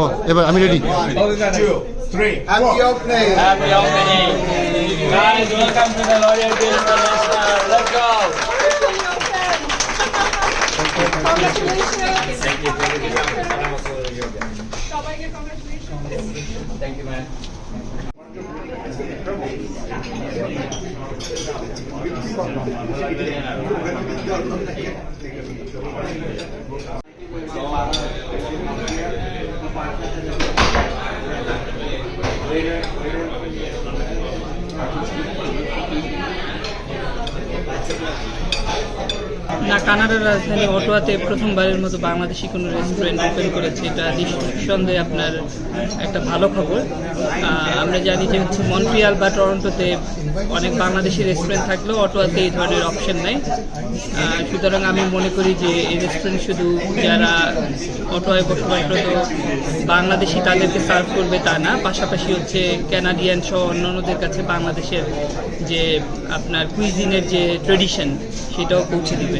ও এবার আমি ready Two, three, Happy four. opening. Happy opening. Guys, welcome to the L'Oreal Beauty International. Let's go. Congratulations. Thank you. Thank you. সবাইকে congratulations. Thank you, man. কানাডার রাজধানী অটোয়াতে প্রথমবারের মতো বাংলাদেশি কোনো restaurant open করেছে, এটা নিঃসন্দেহে আপনার একটা ভালো খবর। আমরা জানি যে হচ্ছে মন্ট্রিয়াল বা টরন্টোতে অনেক বাংলাদেশি রেস্টুরেন্ট থাকলেও অটোয়াতে এই ধরনের অপশন নাই। সুতরাং আমি মনে করি যে এই রেস্টুরেন্ট শুধু যারা অটোয়ায় বসবাসরত বাংলাদেশি তাদেরকে সার্ভ করবে তা না, পাশাপাশি হচ্ছে ক্যানাডিয়ান সহ অন্যান্যদের কাছে বাংলাদেশের যে আপনার কুইজিনের যে ট্রেডিশন সেটাও পৌঁছে দিবে।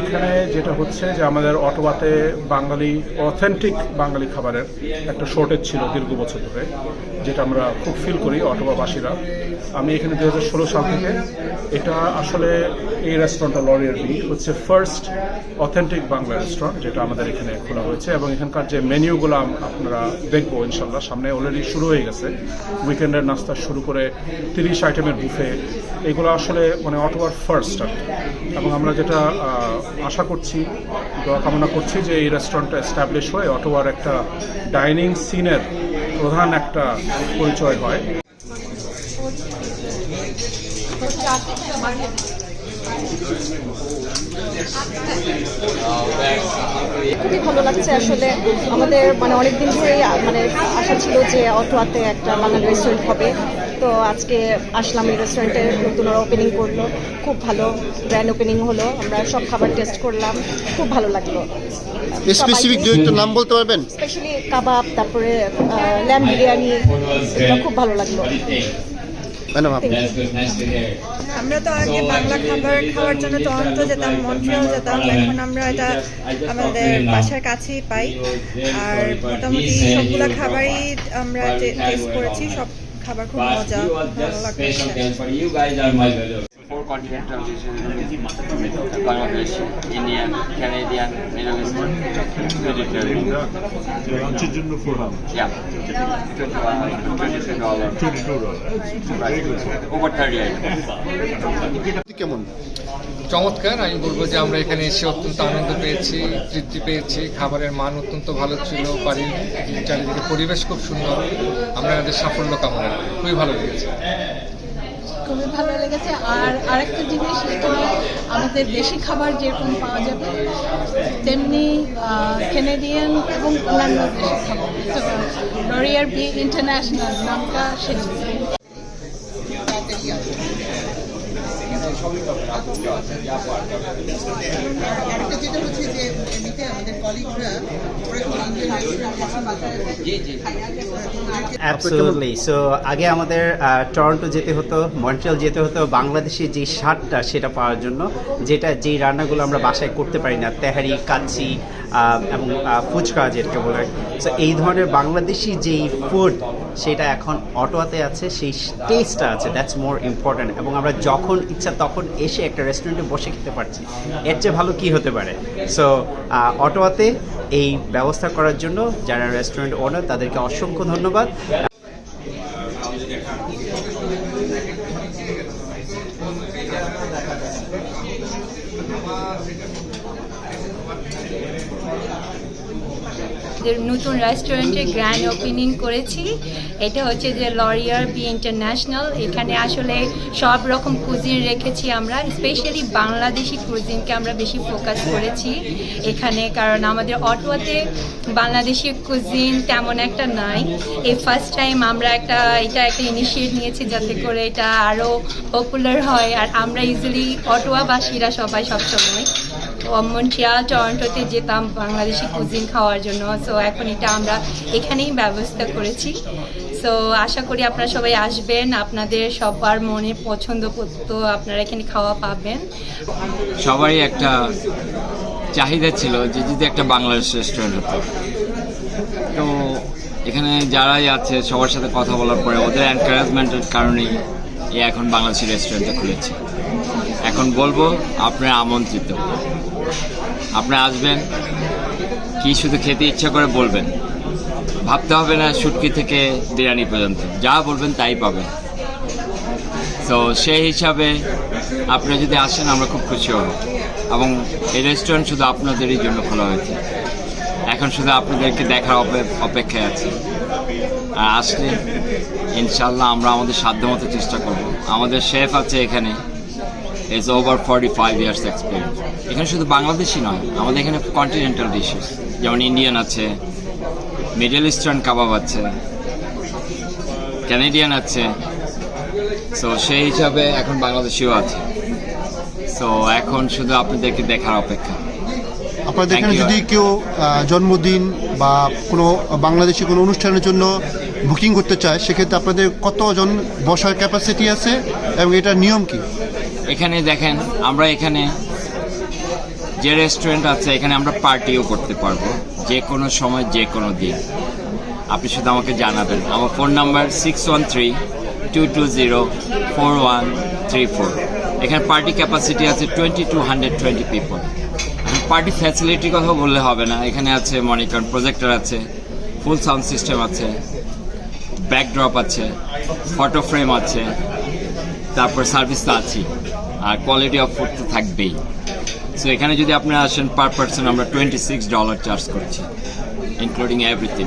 এখানে যেটা হচ্ছে যে আমাদের অটোবাতে বাঙালি অথেন্টিক বাঙালি খাবারের একটা শর্টেজ ছিল দীর্ঘ বছর ধরে, যেটা আমরা খুব ফিল করি অটোবাবাসীরা আমি এখানে দু হাজার ষোলো সাল থেকে এটা আসলে এই রেস্টুরেন্টটা লরিয়ার বি হচ্ছে ফার্স্ট অথেন্টিক বাংলা রেস্টুরেন্ট যেটা আমাদের এখানে খোলা হয়েছে এবং এখানকার যে মেনিউগুলো আপনারা দেখব ইনশাল্লাহ, সামনে অলরেডি শুরু হয়ে গেছে উইকেন্ডের নাস্তা শুরু করে তিরিশ আইটেমের বুফে এগুলো আসলে মানে অটোবার ফার্স্ট আর কি। এবং আমরা যেটা আশা করছি, দোয়া কামনা করছি যে এই রেস্টুরেন্টটা এস্টাবলিশ হয়ে অটোবার একটা ডাইনিং সিনের প্রধান একটা পরিচয় হয়। খুবই ভালো লাগছে আসলে। আমাদের মানে অনেক দিন ধরেই মানে আশা ছিল যে অটোয়াতে একটা বাঙালি রেস্টুরেন্ট হবে। তো আজকে আসলাম এই রেস্টুরেন্টে নতুন ওপেনিং করল। খুব ভালো গ্র্যান্ড ওপেনিং হলো। আমরা সব খাবার টেস্ট করলাম। খুব ভালো লাগল। স্পেসিফিক একটা নাম বলতে পারবেন? স্পেশালি কাবাব তারপরে ল্যাম বিরিয়ানি এটা খুব ভালো লাগল। ম্যাডাম আপনি. আমরা তো আগে বাংলা খাবার খাওয়ার জন্য টরন্টো যেতাম মন্ট্রিয়াল যেতাম। এখন আমরা এটা আমাদের বাসার কাছেই পাই। আর মোটামুটি সবগুলো খাবারই আমরা টেস্ট করেছি সব খাবার খুব But মজা you খুব are ভালো just লাগছে intercontinental region, চমৎকার আমি বলব যে আমরা এখানে এসে অত্যন্ত আনন্দ পেয়েছি তৃপ্তি পেয়েছি। খাবারের মান অত্যন্ত ভালো ছিল বাড়ির চারিদিকে পরিবেশ খুব সুন্দর। আমরা আমাদের সাফল্য কামনা খুবই ভালো লেগেছে। খুবই ভালো লেগেছে। আর আরেকটা জিনিস এখানে আমাদের দেশি খাবার যেরকম পাওয়া যাবে, তেমনি কেনেডিয়ান এবং অন্যান্য দেশি খাবার। লরিয়ার বি ইন্টারন্যাশনাল নামটা সেটা আরেকটা যেটা হচ্ছে যে এমনিতে আমাদের কলিগরা ওরা কিন্তু ইন্ডিয়ান রেস্টুরেন্ট অ্যাবসোলুটলি সো আগে আমাদের টরন্টো যেতে হতো মন্ট্রিয়াল যেতে হতো বাংলাদেশি যে স্বাদটা সেটা পাওয়ার জন্য যেটা যেই রান্নাগুলো আমরা বাসায় করতে পারি না তেহারি কাচ্চি আহ, এবং ফুচকা যেটাকে বলে। সো এই ধরনের বাংলাদেশি যেই ফুড সেটা এখন অটোয়াতে আছে, সেই টেস্টটা আছে দ্যাটস মোর ইম্পর্ট্যান্ট এবং আমরা যখন ইচ্ছা তখন এসে একটা রেস্টুরেন্টে বসে খেতে পারছি। এর চেয়ে ভালো কি হতে পারে? সো অটোয়াতে এই ব্যবস্থা করার জন্য যারা রেস্টুরেন্ট ওনার তাদেরকে অসংখ্য ধন্যবাদ। আমাদের নতুন রেস্টুরেন্টে গ্র্যান্ড ওপেনিং করেছি। এটা হচ্ছে যে লরিয়ার বি ইন্টারন্যাশনাল এখানে আসলে সব রকম কুজিন রেখেছি আমরা। স্পেশালি বাংলাদেশি কুজিনকে আমরা বেশি ফোকাস করেছি। এখানে কারণ আমাদের অটোয়াতে বাংলাদেশি কুজিন তেমন একটা নাই। এই ফার্স্ট টাইম আমরা একটা, এটা একটা ইনিশিয়েট নিয়েছি যাতে করে এটা আরও পপুলার হয়। আর আমরা ইজিলি অটোয়াবাসীরা সবাই সবসময় মন্ট্রিয়াল টরন্টোতে যেতাম, বাংলাদেশি কুজিন খাওয়ার জন্য। সো এখন এটা আমরা এখানেই ব্যবস্থা করেছি। সো আশা করি আপনারা সবাই আসবেন। আপনাদের সবার মনে পছন্দ তো আপনারা এখানে খাওয়া পাবেন। সবারই একটা চাহিদা ছিল যে যদি একটা বাংলাদেশ রেস্টুরেন্ট হতো। তো এখানে যারাই আছে, সবার সাথে কথা বলার পরে ওদের এনকারেজমেন্টের কারণেই এ এখন বাংলাদেশি রেস্টুরেন্টটা খুলেছে। এখন বলব, আপনারা আমন্ত্রিত। আপনারা আসবেন, কি শুধু খেতে ইচ্ছা করে বলবেন। ভাবতে হবে না শুটকি থেকে বিরিয়ানি পর্যন্ত। যা বলবেন তাই পাবেন। তো সেই হিসাবে আপনি যদি আসেন, আমরা খুব খুশি হব। এবং এই রেস্টুরেন্ট শুধু আপনাদেরই জন্য খোলা হয়েছে। এখন শুধু আপনাদেরকে দেখার অপেক্ষায় আছি। আর আসলে ইনশাল্লাহ আমরা আমাদের সাধ্যমতো চেষ্টা করব। আমাদের শেফ আছে এখানে। Is over forty five years experience এখানে শুধু বাংলাদেশি নয় আমাদের এখানে কন্টিনেন্টাল ডিশেস যেমন ইন্ডিয়ান আছে মিডল ইস্টার্ন কাবাব আছে ক্যানেডিয়ান আছে সো সেই হিসাবে এখন বাংলাদেশিও আছে। সো এখন শুধু আপনাদেরকে দেখার অপেক্ষা। আপনাদের এখানে. যদি কেউ জন্মদিন বা কোনো বাংলাদেশি কোনো অনুষ্ঠানের জন্য বুকিং করতে চায় সেক্ষেত্রে আপনাদের কতজন বসার ক্যাপাসিটি আছে এবং এটার নিয়ম কি? এখানে দেখেন, আমরা এখানে যে রেস্টুরেন্ট আছে, এখানে আমরা পার্টিও করতে পারব, যে কোনো সময়, যে কোনো দিন। আপনি শুধু আমাকে জানাবেন। আমার phone number six one three two two zero four one three four এখানে পার্টি ক্যাপাসিটি আছে twenty two hundred twenty people party ফ্যাসিলিটির কথা বললে হবে না। এখানে আছে মনিটর প্রজেক্টর আছে ফুল সাউন্ড সিস্টেম আছে ব্যাকড্রপ আছে ফটো ফ্রেম আছে, তারপর সার্ভিস তো আছেই। আর কোয়ালিটি অফ ফুড তো থাকবেই। সো এখানে যদি আপনি আসেন পার পার্সন আমরা টোয়েন্টি সিক্স ডলার চার্জ করছি ইনক্লুডিং এভরিথিং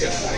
Yeah.